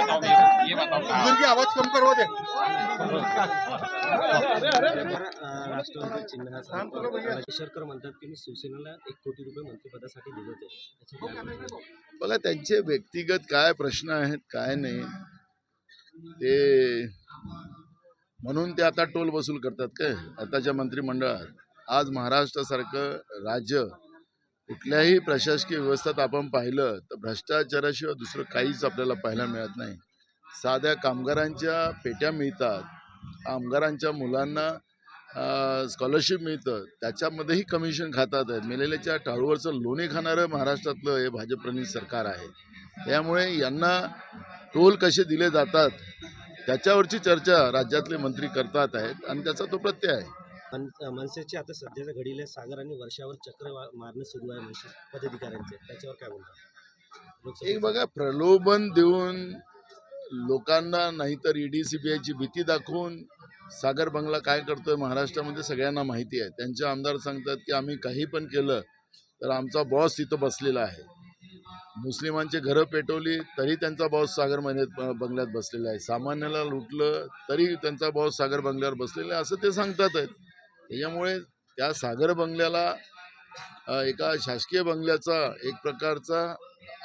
उधर की आवाज कम करवा दे. राष्ट्रवादी चिन्ह शेरकर म्हणतात की मी शिवसेनेला एक कोटी रुपये मंत्रिपदासाठी दिले होते मला बघा त्यांचे व्यक्तिगत काय प्रश्न आहेत काय नाही ते म्हणून ते आता टोल वसूल करतात काय? आताच्या मंत्रिमंडळात. आज महाराष्ट्रासारखं राज्य कुठल्याही प्रशासकीय व्यवस्थेत आपण पाहिलं तर भ्रष्टाचाराशिवाय दुसरं काहीच आपल्याला पाहायला मिळत नाही. साध्या कामगारांच्या पेट्या मिळतात. कामगारांच्या मुलांना स्कॉलरशिप मिळतं. त्याच्यामध्येही कमिशन खातात. आहेत मेलेल्याच्या टाळूवरचं लोणी खाणारं महाराष्ट्रातलं हे भाजपप्रणित सरकार आहे. त्यामुळे यांना टोल कसे दिले जातात त्याच्यावरची चर्चा राज्यातले मंत्री करतात आहेत आणि त्याचा तो प्रत्यय आहे. मन- मनसेचे आता सध्याच्या घडीला सागर आणि वर्षावर चक्र मारणं सुरू आहे मनसे पदाधिकाऱ्यांचे. त्याच्यावर काय बोलतात एक बघा प्रलोभन देऊन लोकांना नाहीतर ईडी सीबीआयची भीती दाखवून सागर बंगला काय करतोय महाराष्ट्रामध्ये सगळ्यांना माहिती आहे. त्यांचे आमदार सांगतात की आम्ही काही पण केलं तर आमचा बॉस तिथं बसलेला आहे. मुस्लिमांचे घरं पेटवली तरी त्यांचा बॉस सागर महिन्यात बंगल्यात बसलेला आहे. सामान्याला लुटलं तरी त्यांचा बॉस सागर बंगल्यावर बसलेला आहे असं ते सांगतात. आहेत त्याच्यामुळे त्या सागर बंगल्याला एका शासकीय बंगल्याचा एक प्रकारचा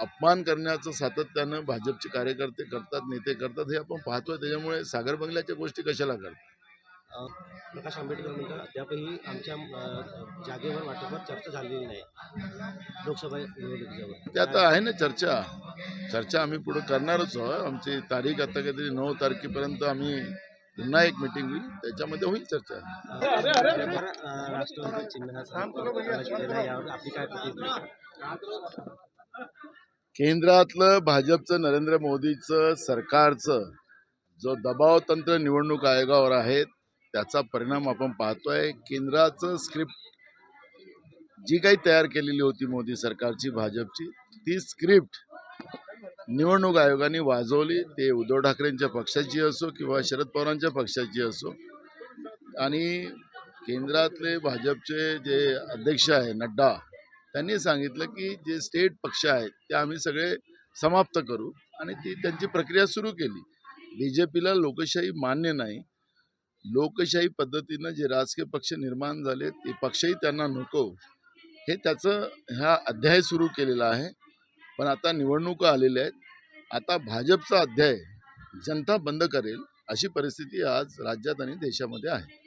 अपमान करण्याचं सातत्यानं भाजपचे कार्यकर्ते करतात नेते करतात हे आपण पाहतोय. त्याच्यामुळे सागर बंगल्याच्या गोष्टी कशाला करतात? प्रकाश आंबेडकर म्हणतात अद्यापही आमच्या जागेवर वाटेवर चर्चा झालेली नाही लोकसभा निवडणुकीच्यावर. ते आता आहे ना चर्चा. चर्चा आम्ही पुढे करणारच आहोत. आमची तारीख आता काहीतरी नऊ तारखेपर्यंत आम्ही पुन्हा एक मिटिंग होईल. त्याच्यामध्ये होईल चर्चा. राष्ट्रवादी. यावर आपली काय केंद्रातलं भाजपचं नरेंद्र मोदीचं सरकारचं जो दबाव तंत्र निवडणूक आयोगावर आहे त्याचा परिणाम आपण पाहतोय. केंद्राचं स्क्रिप्ट जी काही तयार केलेली होती मोदी सरकारची भाजपची ती स्क्रिप्ट निवडणूक आयोगाने वाजवली. ते उद्धव ठाकरेंच्या पक्षाची असो किंवा शरद पवारांच्या पक्षाची असो. आणि केंद्रातले भाजपचे जे अध्यक्ष आहे नड्डा त्यांनी सांगितलं की जे स्टेट पक्ष आहेत ते आम्ही सगळे समाप्त करू. आणि ती त्यांची प्रक्रिया सुरू केली. बी जे पीला लोकशाही मान्य नाही. लोकशाही पद्धतीनं जे राजकीय पक्ष निर्माण झाले ते पक्षही त्यांना नको. हे त्याचं ह्या अध्याय सुरू केलेला आहे. पण आता निवडणुका आलेल्या आहेत. आता भाजपचा अध्याय जनता बंद करेल अशी परिस्थिती आज राज्यात आणि देशामध्ये आहे.